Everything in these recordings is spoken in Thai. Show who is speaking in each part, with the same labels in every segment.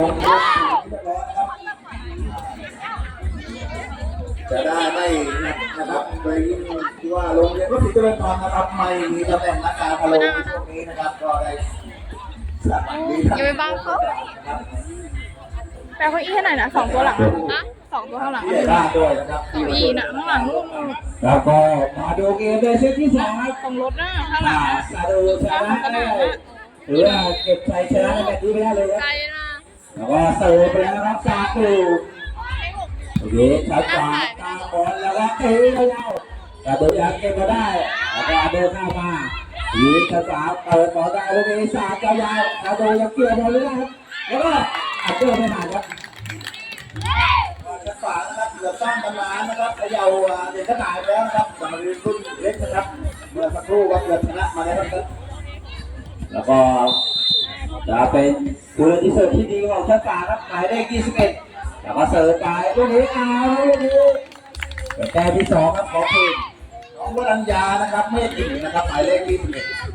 Speaker 1: จะได้ไม่นะครับโดยที่ว่าโรงเรียนวัดศรีเจริญพรนะครับไม่มีตำแหน่งนักการพะโล้ในช่วงนี้นะครับก็ได้สามัครดี
Speaker 2: อย่าไปบังเขาแปลเก้าอี้ให้หน่อยนะสองตัวหลังนะสองตัวข้างหลัง
Speaker 1: ที่ได้านด้วยนะครับ
Speaker 2: เก้าอี้นะข้างหลังนู่น
Speaker 3: แล้วก็มาดูเกมในเซตที่สองครับ
Speaker 2: ตรงรถนะข้างหลั
Speaker 3: ง
Speaker 2: นะ
Speaker 3: ซาดูชนะได้หรือว่าเก็บชัยชนะในแบบนี้ไม่ได้เลยครับ แล้วก็เสิร์ฟไปแล้วครับซาดูโอเคชัดขวาตามบอลแล้วก็เตะยาวๆแต่โดยยังเก็บมาได้แล้วก็เดินเข้ามายิงกระสาเปิดบอลได้ลูกนี้สาดยาวๆซาดูยังเกี่ยวบอลไม่ได้ครับแล้วก็อัดเจอไม่ผ่านครับ
Speaker 1: จะฝานะครับเหลือตั้งตำนานนะครับเขย่าเด็กขนาดแล้วนะครับสมัยรุ่นเล็กนะครับเมื่อสักครู่ว่าเกือบชนะมาแล้วครับ
Speaker 3: แล้วก็ จะเป็นกุลที่เสิร์ฟที่ดีของชาตาครับหมายเลข21แล้วก็เสิร์ฟไปลูกนี้เอาลูกนี้เป็นแต้มที่สองครับของทีม
Speaker 1: น้องวรัญญานะครับเมฆอิ่มนะครับหมายเลขที่สิบเอ็ดครับ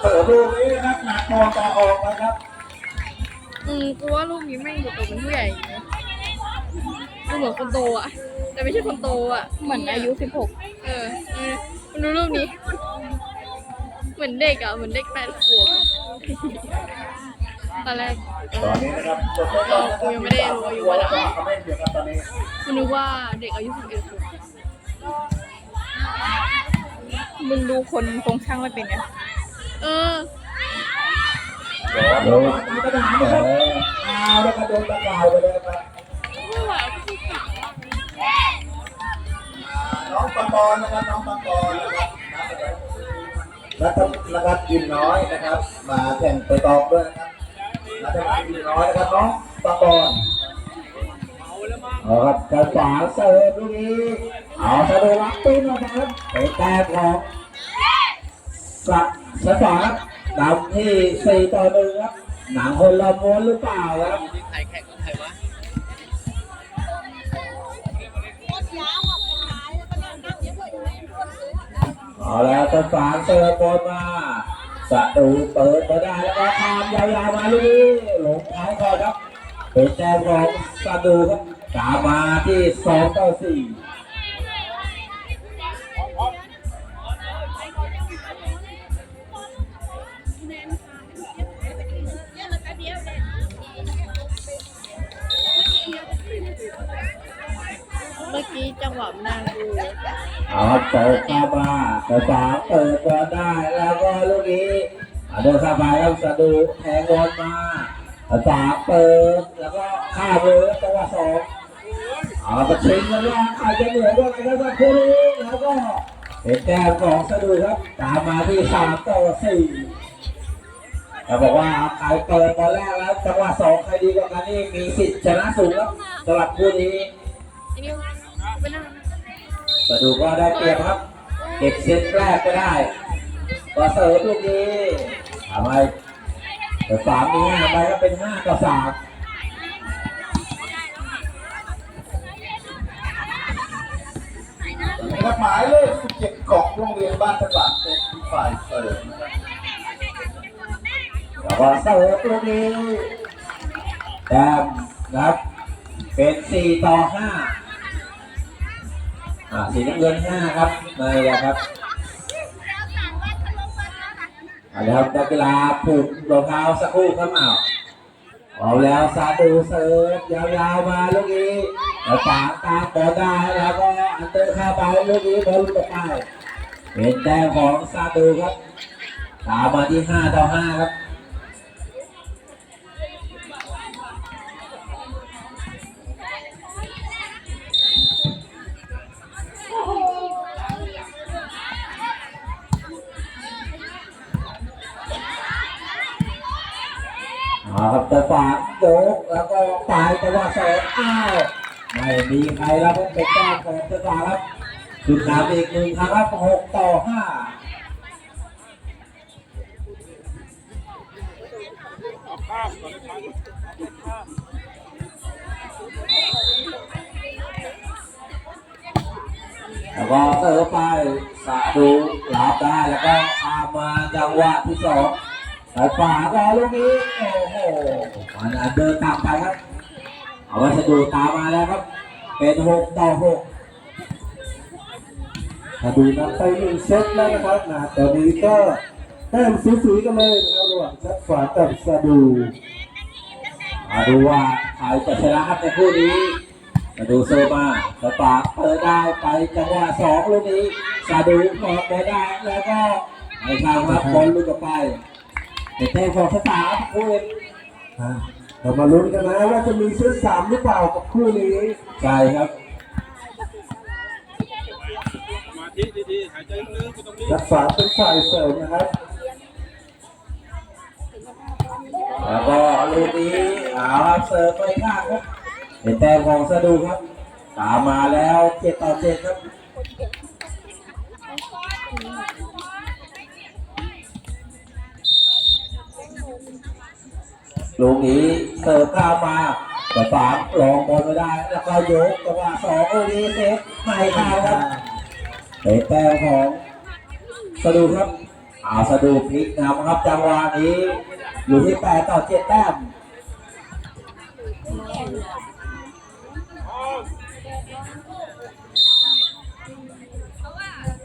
Speaker 1: เปิดลูกนี้นะครับหนักนอนต่อออกนะครับ
Speaker 2: อืมกูว่าลูกนี้แม่งดูโตเป็นผู้ใหญ่ ดูเหมือนคนโตอะ แต่ไม่ใช่คนโตอะ เหมือนอายุสิบหกเออเออมันดูรูปนี้ เหมือนเด็กอะ เหมือนเด็กแปดขวบอะตอนแรก
Speaker 1: ตอนนี้นะครับจบแล้วนะครับ
Speaker 2: กูยังไม่ได้รู้อายุมันอะ
Speaker 1: เขาไม่เดียวกันตอนนี้
Speaker 2: กูนึกว่าเด็กอายุสิบเอ็ดขวบมึงดูคนโครงช่างไม่เป็นไงเออ
Speaker 3: โดนมีปัญหาไหมครับเอาแล้วก็โดนตะกายไปเลย
Speaker 1: ปังปอนนะครับน้องปังปอนนะครับรัฐนะครับยิมน้อยนะครับ มาแข่งไปตองด้วยนะครับรัฐบาลยิมน้อยนะครับน้องปังปอน
Speaker 3: เอาครับกระฝาเสิร์ฟลูกนี้เอาสะดุดรับปิ้นออกมาครับเป็นแต้มของสักสะฝาครับนำที่สี่ต่อหนึ่งครับหนังคนละม้วนหรือเปล่าครับ เอาแล้วต้นฝางเสิร์บอลมาสะดูเปิดมาได้แล้วก็ทามยาวๆมาลูกนี้หลงท้ายก่อนครับเป็นแต้มของสะดูครับตามมาที่สองต่อสี่
Speaker 2: จังหวะมันางดู
Speaker 3: เอาครับเปิดเข้ามาต้นฝาเปิดบอลได้แล้วก็ลูกนี้เอาเดินเข้าไปครับสะดูแทงบอลมาตาเปิดแล้วก็ข้ามเลยจังหวะสองเอาไปชิงกันว่าใครจะเหนือกว่ากันสักครู่นี้แล้วก็เป็นแต้มของสะดุดครับตามมาที่สามต่อสี่เราบอกว่าใครเปิดตอนแรกแล้วจังหวะสองใครดีกว่ากันนี่มีสิทธิ์ชนะสูงครับสำหรับคู่นี้
Speaker 2: ปนั่ง
Speaker 3: สะดุดก็ได้เปรียบครับ เก็บเซตแรกก็ได้ก็เสิร์ฟลูกนี้ทำไมแต่สามนี้ทำไมก็เป็นห้าต่อสาม
Speaker 1: นะครับหมายเลข17ของโรงเรียนบ้านตลาดเป็นฝ่ายเสิร์ฟนะครับ
Speaker 3: แล้วก็เสิร์ฟลูกนี้แต้มนะครับเป็นสี่ต่อห้า อ่าสีน้ำเงินห้าครับนี่แหละครับเอาละครับนักกีฬาผูกรองเท้าสักคู่ครับอ้าวเอาแล้วซาดูเสิร์ฟยาวๆมาลูกนี้แล้วตามตามบอลได้แล้วก็อันเตอร์ข้าไปลูกนี้บอลหลุดออกไปเป็นแต้มของซาดูครับตามมาที่ห้าต่อห้าครับ เอาครับแต่ฝากโยกแล้วก็ปลายจัวะสองอ้าวไม่มีใครแล้วเป็นแต้มของเจ้าฝาครับจุดนำอีกหนึ่งครับหกต่อห้าแล้วก็เติมไปสะดูหลับได้แล้วก็ตามมาจังหวะที่สอง สายฝาก็ลูกนี้โอ้โหมันเดินตามไปครับ เอาวัสดุตามมาแล้วครับ เป็นหกต่อหก
Speaker 4: มาดูนับไปหนึ่งเซตแล้วนะครับนะตอนนี้ก็แต้มสูสีกันเลยนะครับระหว่างชัดฝากับซาดู
Speaker 3: มาดูว่าใครจะชนะครับในคู่นี้มาดูโซมาสปาร์คเปิดได้ไปจังหวะสองลูกนี้ซาดูมองไปได้แล้วก็ไม่ข้ามครับบอลลูกต่อไป เป็นแต้มของสตาร์ครับคู่นี้
Speaker 4: อะเรามาลุ้นกันนะว่าจะมีเซตสามหรือเปล่ากับคู่นี้
Speaker 3: ใช่ครับ
Speaker 5: สมาธิดีๆหายใจลึกๆไม่ต้องรีบ
Speaker 4: ชัดฝาเป็นฝ่ายเสริมนะครับ
Speaker 3: แล้วก็ลูกนี้เอาครับเสิร์ฟไปข้างครับเป็นแต้มของสะดูครับ ตามมาแล้วเจ็ดต่อเจ็ดครับ ลูกนี้เสิร์ฟข้ามาแต่ฝามลองบอลไม่ได้ แล้วก็ยกจังหวะสองลูกนี้เซฟไม่เข้าครับเป็นแต้มของสะดูครับอาสะดูพลิกนำครับจังหวะนี้อยู่ที่แปดต่อเจ็ดแต้ม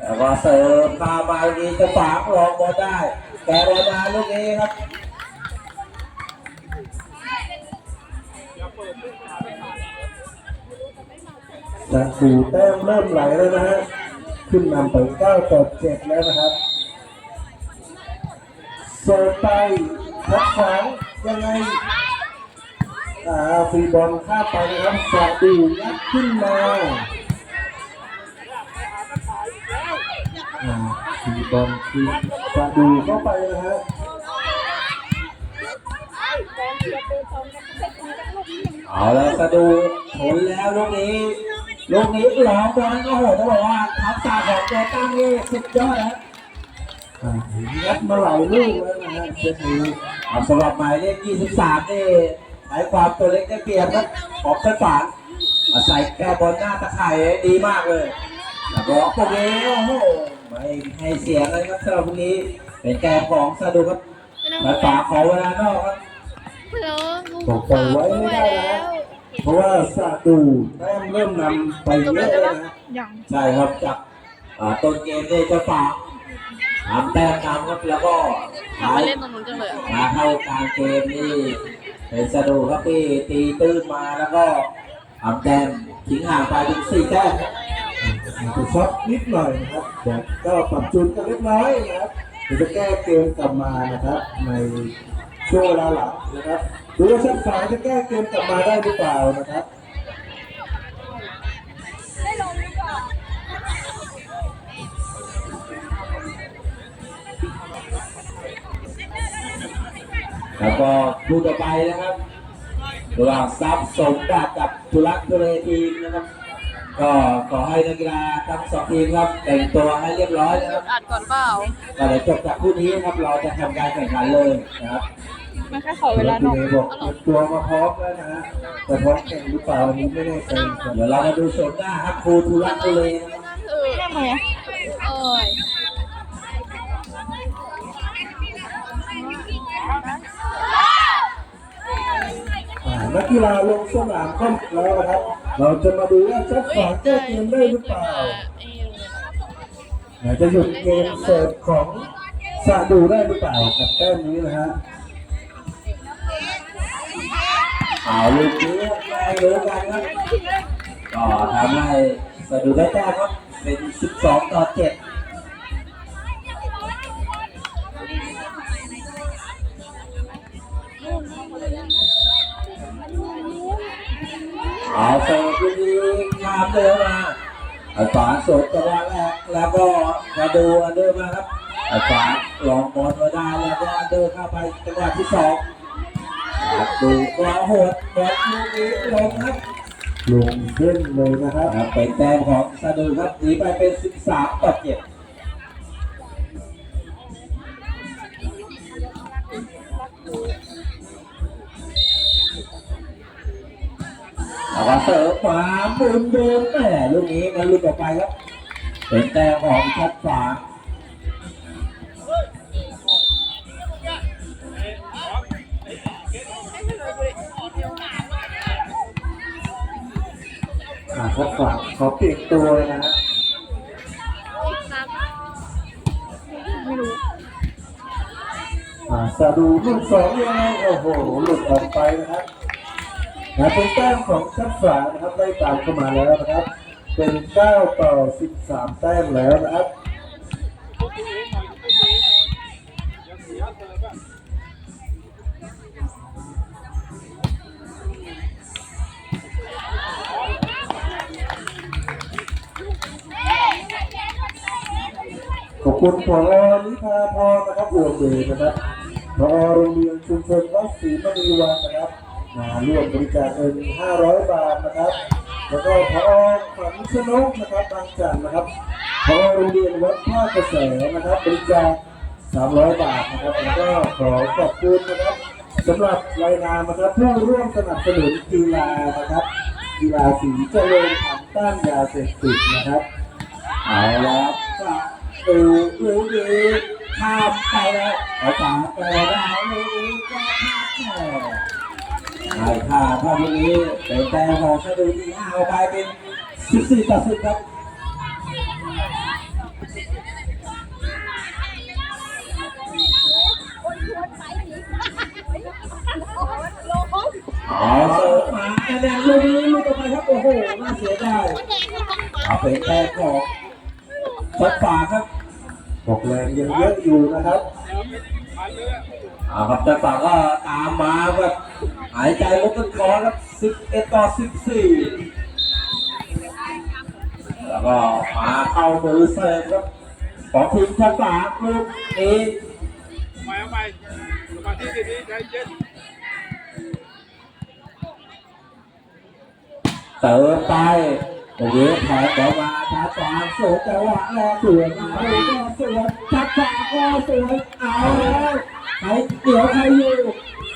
Speaker 3: แล้วก็เสิร์ฟมาใบนี้จะฝากลองบอลได้ แต่บอลมาลูกนี้ครับ
Speaker 4: จากสี่แต้มเริ่มไหลแล้วนะฮะขึ้นนำไปเก้าต่อเจ็ดแล้วนะครับเสิร์ฟไปทักสองยังไงอ่าฟรีบอลข้าไปนะครับสาดูยัดขึ้นมาอ่าฟรีบอลคือสาดูเข้าไปนะฮะ
Speaker 3: เอาแล้วสะดูผลแล้วลูกนี้ ลูกนี้หลองบอลก็โหต้องบอกว่าทักษะของตัวตั้งนี่สุดยอดนะ
Speaker 4: ยัดมาหลายลูกแล้วนะฮะเซตนี้
Speaker 3: สำหรับหมายเลข23นี่ใช้ความตัวเล็กได้เปรียบครับของเส้นฝานอาศัยแก้บอลหน้าตะข่ายดีมากเลยแล้วก็ตรงนี้โอ้โหไม่ให้เสียงเลยครับสำหรับวันนี้เป็นแก้ของสะดูครับและฝาขอเวลานอกครับ
Speaker 2: แล้วลุง
Speaker 4: บอกปไว้ไม่ได้นะฮะ เพราะว่าสาดูแต้มเริ่มนำไปเยอะแล้วนะฮะ
Speaker 2: ยัง
Speaker 3: ใช่ครับจากอ่าต้นเกมเนี่ยเจะฝากทำแต้มนำครับแล้วก็
Speaker 2: ทำไปเล่นตรงนู้นจังเลยอะ
Speaker 3: มาเข้ากลางเกมนี่เป็นสะดูครับที่ตีตื้นมาแล้วก็ทำแต้มทิ้งห่างไปถึงสี่แต้ม
Speaker 4: อาจจะช็อตนิดหน่อยนะครับแต่ก็ปรับจูนกันเล็กน้อยนะครับเดี๋ยวจะแก้เกมกลับมานะครับ ในช่วงเวลาหลังนะครับ ดูว่าชั้นฝายจะแก้เกมกลับมาได้หรือเปล่านะครับ
Speaker 3: แล้วก็คู่ต่อไปนะครับระหว่างซับสมบัติกับทุรักทุเลทีมนะครับ ก็ขอให้นักกีฬาทั้งสองทีมครับแต่งตัวให้เรียบร้อยนะครับ
Speaker 2: อัดก่อนเปล่า
Speaker 3: ก็เดี๋ยวจบจากคู่นี้ครับเราจะทำการแข่งขันเลยนะครับ
Speaker 2: มันแค่ขอเวลานอก
Speaker 4: ทีบอกเตรียมตัวมาพร้อมแล้วนะฮะแต่พร้อมแข่งหรือเปล่าอันนี้ไม่แน่ใจ
Speaker 3: เดี๋ยวเรามาดูชมหน้าครับครูทุรักทุเลน
Speaker 2: เออทำไมอะเอ้ย
Speaker 4: อ่านักกีฬาลงสนามก็แล้วนะครับ เราจะมาดูว่าชั้น
Speaker 2: เฮ้ย
Speaker 4: ฝายแก้เกมได้หรือเปล่า
Speaker 2: เรียน
Speaker 4: อาจจะหยุดเกมเสิร์ฟของซาดูได้หรือเปล่ากับแต้มนี้นะฮะ
Speaker 3: เอาลูกนี้ได้รู้กันครับก็ทำให้สะดุดได้แต้มครับเป็น 12 ต่อ 7เอาเสิร์ฟลูกนี้ข้ามเดินมาอัลฟาสดจังหวะแรกแล้วก็มาดูอันเดอร์มาครับอัลฟาลองบอลมาได้แล้วก็อันเดอร์เข้าไปจังหวะที่สอง ดูกวาโหดบอลลูกนี้ลงครับ
Speaker 4: ลงเล่นเลยนะครับ
Speaker 3: ครับเป็นแต้มของซาดูครับหนีไปเป็น 13 ต่อ7แล้วก็เสิร์ฟขวาบุญบุญแหมลูกนี้มันหลุดออกไปครับ เป็นแต้มของชัดฝาง
Speaker 4: รับฝากขอเปลี่ยนตัวเลยนะฮะ
Speaker 2: ไม่รู้
Speaker 4: อ่าซาดูลูกสองยังไงโอ้โหหลุดออกไปนะครับนะเป็นแต้มของชัดฝานะครับได้ตามเข้ามาแล้วนะครับ เป็น9ต่อ13 แต้มแล้วนะครับ คุณผอนิพาพรนะครับอวดเดนะครับผอโรงเรียนชุมชนวัดศรีมณีวันนะครับมาร่วมบริจาคเงิน500 บาทนะครับ แล้วก็ผอฝันชนกนะครับบางจันนะครับผอโรงเรียนวัดท่ากระแสนะครับบริจาค300 บาทนะครับแล้วก็ขอขอบคุณนะครับสำหรับรายนามนะครับผู้ร่วมสนับสนุนกีฬานะครับกีฬาสีเจริญผันต้านยาเสพติดนะครับ
Speaker 3: เอาละ ครับดูลูกนี้ข้ามไปแล้วภาษาไปได้ลูกนี้ก็ข้ามแม่ใช่ค่ะถ้าลูกนี้เป็นแต้มของชาดูที่ห้าเอาไปเป็น14ต่อ10ครับเอาเสิร์ฟมาคะแนนลูกนี้ลูกต่อไปครับโอ้โหน่าเสียดายเอาเป็นแต้มของ ชัดฝาครับ
Speaker 4: บอกแรงยังเยอะอยู่นะครับ
Speaker 3: เอาครับชัดฝาก็ตามมาแบบหายใจลดต้นคอครับ11ต่อ14แล้วก็มาเข้ามือเสิร์ฟครับของทีมชัดฝาลูก
Speaker 5: เอาใหม่เอาใหม่สมาธิดีๆใจเย็น
Speaker 3: เติมไป โอ้โหแผลต่อมาชัดฝาสวยจังหวะแรกสวยมาเลยก็สวยชัดฝาก็สวยเอาแล้วใครเดี๋ยวใครอยู่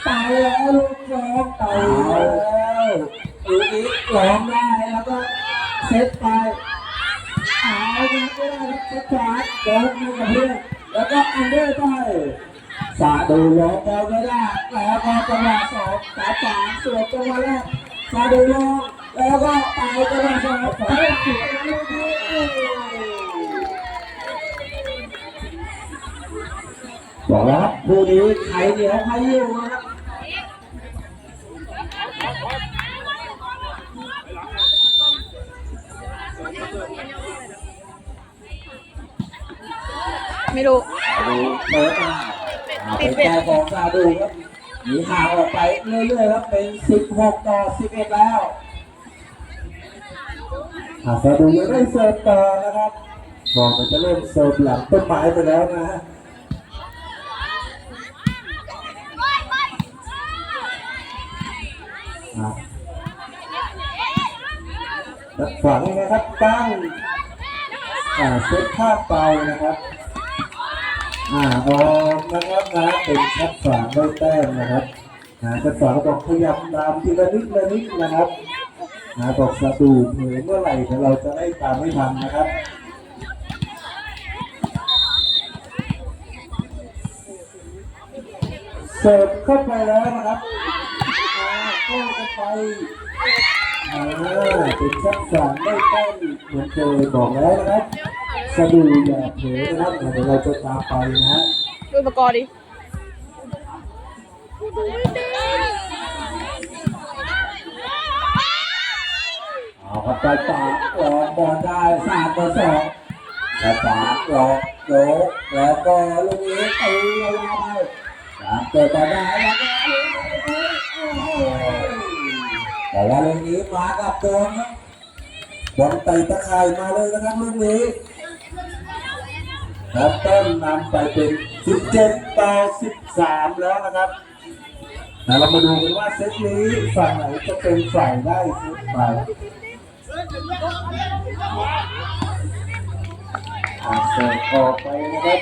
Speaker 3: ตายแล้วลูกสองตายแล้วลูกนี้ร้องได้แล้วก็เซ็ตไปเอายังไม่ได้ครับชัดฝาเดินมากับเพื่อนแล้วก็อันเดอร์ไปสาดูร้องแล้วไม่ได้แล้วก็จังหวะสองสายสามสวยจังหวะแรกมาดูลง แล้วก็ตายกันมาสองสายเสียลูกนี้บอกแล้วครับคู่นี้ใครเหนียวใครอยู่นะครับ
Speaker 2: ไม่รู้
Speaker 3: ดูเปิดมาเป็นแก้ของซาดูครับหนีห่างออกไปเรื่อยๆครับเป็น 16 ต่อ 11 แล้ว
Speaker 4: อาซาดูยังได้เสิร์ฟต่อนะครับบอกมันจะเริ่มเสิร์ฟหลังต้นไม้ไปแล้วนะฮะอะแล้วฝังนะครับตั้งอ่าเซตภาพไปนะครับอ่าออกนะครับนะเป็นชัดฝางได้แต้มนะครับนะชัดฝางบอกขยับตามทีละนิดละนิดนะครับ นะบอกสะดูเผยเมื่อไหร่เดี๋ยวเราจะได้ตามไม่ทันนะครับเสิร์ฟเข้าไปแล้วนะครับเข้าไปอ่าเป็นชัดฝางได้แต้มเหมือนเคยบอกแล้วนะครับสะดูอย่าเผลอนะครับเดี๋ยวเราจะตามไปนะฮะ
Speaker 2: ดูอุปกรณ์ดิ
Speaker 3: เอาครับไปฝากลองบอลได้สามต่อสองไปฝากลองโยกแล้วก็ลูกนี้ตียาไปสามเกิดบอลได้แล้วก็แต่ว่าลูกนี้มากับตัวครับ
Speaker 4: อลต่ตะข่ายมาเลยนะครับลูกนี้ครับเต้นนำไปเป็น 17 ต่อ 13 แล้วนะครับนะเรามาดูกันว่าเซตนี้ฝั่งไหนจะเป็นฝ่ายได้เซตไป อาเสิร์ฟออกไปนะครับ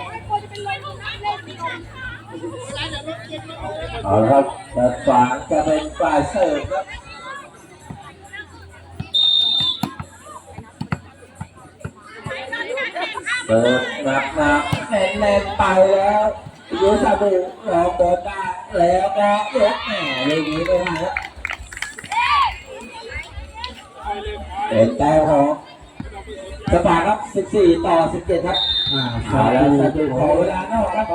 Speaker 3: เอาละครับแต่ฝางจะเป็นฝ่ายเสิร์ฟครับเปิดหนักหนักแน่นแน่นไปแล้วยูซาบุรอบอลได้แล้วก็ยกแหมลูกนี้ไม่ได้ครับ
Speaker 5: เป็
Speaker 3: นแต้มของสปาครับ 14 ต่อ 17 ครับ
Speaker 4: อ่า
Speaker 3: เอาแล้วสะดุดขอเวลานอกครับ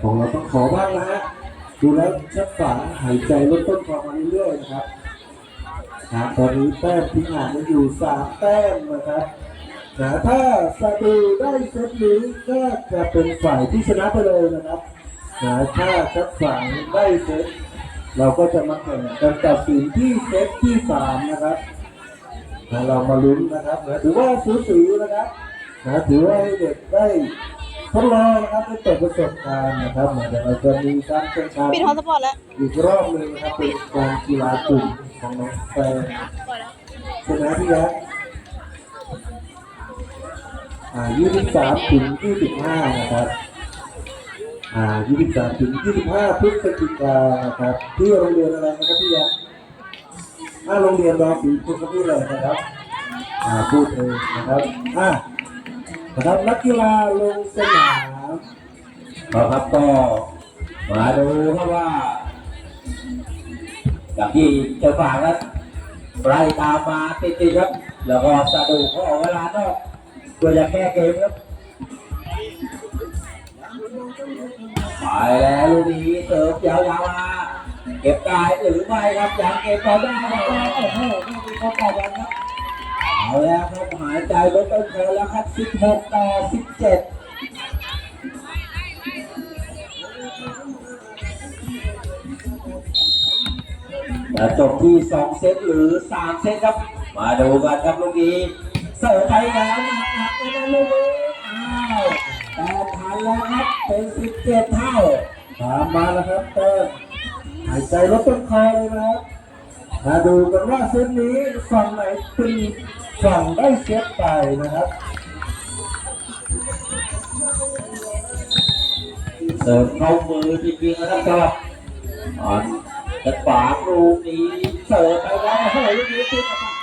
Speaker 4: ของเราต้องขอบ้างนะฮะดูแล้วชักฝังหายใจลดต้นคอมมาเรื่อยๆนะครับนะตอนนี้แต้มที่ห่างกันอยู่สามแต้มนะครับนะถ้าซาดูได้เซตนี้ก็จะเป็นฝ่ายที่ชนะไปเลยนะครับนะถ้าชักฝังได้เซต เราก็จะมาแข่งกันตัดสินที่เซตที่สามนะครับนะเรามาลุ้นนะครับนะถือว่าสูสีนะครับนะถือว่าให้เด็กได้ทดลองนะครับได้เปิดประสบการณ์นะครับนะเดี๋ยวเราจะมีการแข่งขัน
Speaker 2: ปิดฮอตสปอร์ตแล้ว
Speaker 4: อีกรอบหนึ่งนะครับเป็นการกีฬากลุ่มของน้องแฟนชนะพี่ยักษ์อ่า23ถึง25นะครับอ่า 23ถึง25พฤศจิกานะครับ ที่โรงเรียนอะไรนะครับพี่ยักษ์อ่าโรงเรียนรอสีคุณก็พูดเลยนะครับอ่าพูดเองนะครับอ่านะครับนักกีฬาลงสนาม
Speaker 3: เอาครับก็มาดูครับว่าจากที่เจ้าฝากนั้นไล่ตามมาติดๆครับ แล้วก็สะดุดเขาออกเวลานอกเพื่อจะแก้เกมครับ ไปแล้วลูกนี้เสิร์ฟยาวๆมาเก็บได้หรือไม่ครับยังเก็บต่อได้ครับโอ้โหไม่มีข้อต่อกันครับเอาแล้วครับหายใจลดต้นคอแล้วครับ 16ต่อ17จะจบที่ 2 เซตหรือ 3 เซตครับ มาดูกันครับลูกนี้ เสิร์ฟไปแล้วนะครับไปแล้วลูกนี้อ้าวแต่ทันแล้ว ครับเป็น17เท่า
Speaker 4: ตามมาแล้วครับเต้นหายใจลดต้นคอเลยนะครับมาดูกันว่าเซตนี้ฝั่งไหนเป็นฝั่งได้เซตไปนะครับ
Speaker 3: เสร์ฟเข้ามือจริงๆนะครับสำหรับอ่อนจะฝาลูกนี้เสิร์ฟไปแล้วโอ้โหลูกนี้ติดนะครับ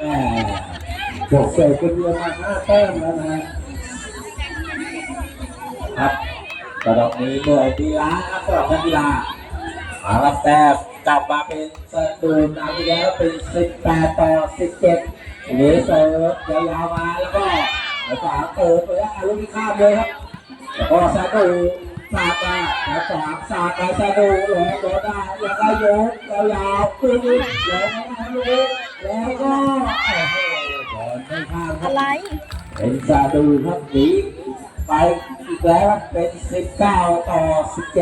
Speaker 3: แหม
Speaker 4: จบเสร็จเป็นเรียนมาห้าแต้มแล้วนะฮะ
Speaker 3: ครับกระดอกนี้เหนื่อยดีล้าครับสำหรับนักกีฬามารับแต้มกลับมาเป็นสะดูนนำไปแล้วเป็น18ต่อ17ทีนี้เสิร์ฟยาวๆมาแล้วก็ฝาเปิดไปแล้วลูกนี้ข้ามเลยครับแล้วก็สะดูสาดาแล้วสามสาดาสะดูหลงหลงได้แล้วก็ยกยาวๆปืนแล้วก็ลูกแล้วก็โอ้โหบอลไม่ข้ามครั
Speaker 2: อะไร
Speaker 3: เป็นซาดูครับหนี ไปอีกแล้วครับเป็น 19 ต่อ 17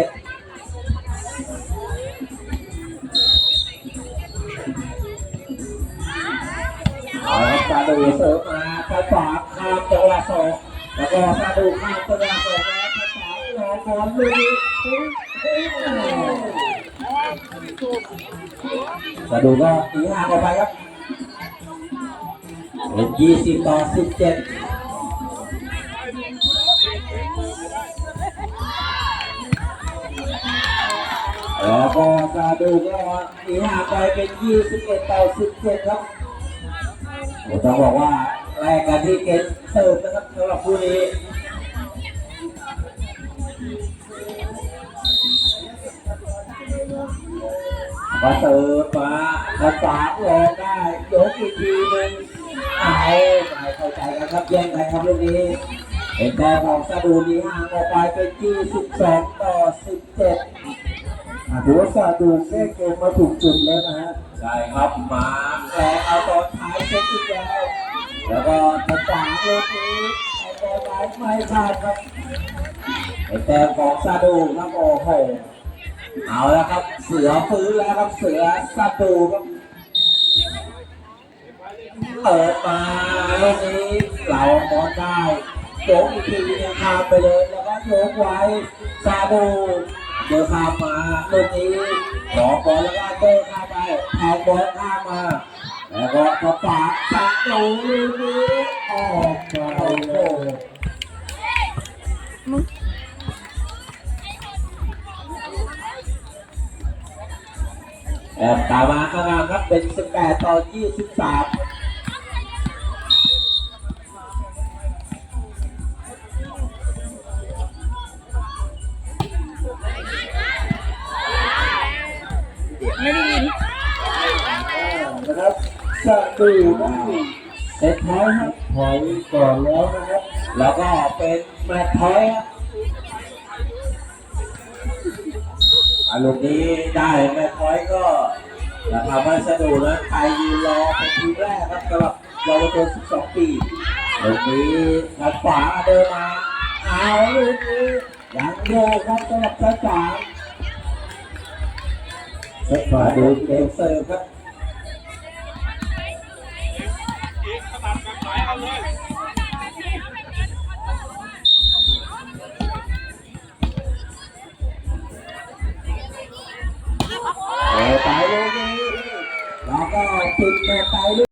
Speaker 3: เอาละซาดูเสิร์ฟมาทางขวาข้ามจังหวะสองแล้วก็ซาดูข้ามจังหวะสองแล้วทางขวารอบอลลูกซาดูก็ตีห่างออกไปครับเป็น20ต่อ17 แล้วก็ซาดูก็ตีห่างไปเป็น21ต่อ17ครับผมต้องบอกว่าแรกกันที่เกมเสิร์ฟนะครับสำหรับคู่นี้มาเสิร์ฟมาภาษาลองได้ยกอีกทีหนึ่งเอาไม่เข้าใจกันครับแย่งกันครับลูกนี้เป็นแต้มของซาดูนีห่างออกไปเป็น22ต่อ17
Speaker 4: ถือว่าซาดูแก้เกมมาถูกจุดแล้วนะฮะ
Speaker 3: ใช่ครับมาแรงเอาตอนท้ายเซตอีกแล้ว แล้วก็ภาษาลูกนี้เอาบอลไว้ไม่พลาดครับเป็นแต้มของซาดูครับโอ้โหเอาแล้วครับเสือฟื้นแล้วครับเสือซาดูครับเปิดมาลูกนี้เราบอลได้โยกอีกทีหนึงข้ามไปเลยแล้วก็โยกไว้ซาดู เดินข้ามาลูกนี้ขอบอลแล้วก็เดินข้าไปแทงบอลข้ามา แล้วก็กระปากซาดูลูกนี้ออกไปโอ้โหแอบตามมาข้างหลังครับเป็น 18 ต่อ 23
Speaker 4: อะ
Speaker 3: ลูกนี้ได้แมตช์พอยก็ทำให้สะดุดนะไทยยืนรอเป็นทีแรกครับสำหรับเยาวชน12 ปีลูกนี้ทางขวาเดินมาเอาลูกนี้ยังโยครับสำหรับซ้ายขวา
Speaker 4: เซตฝ่า
Speaker 3: มา
Speaker 4: ดูเก
Speaker 3: เก
Speaker 4: ม
Speaker 3: เสิร์ฟครับ
Speaker 5: เอาเลย
Speaker 3: เออไปลูกนี้แล้วก็ปิดแมตช์ไปลูก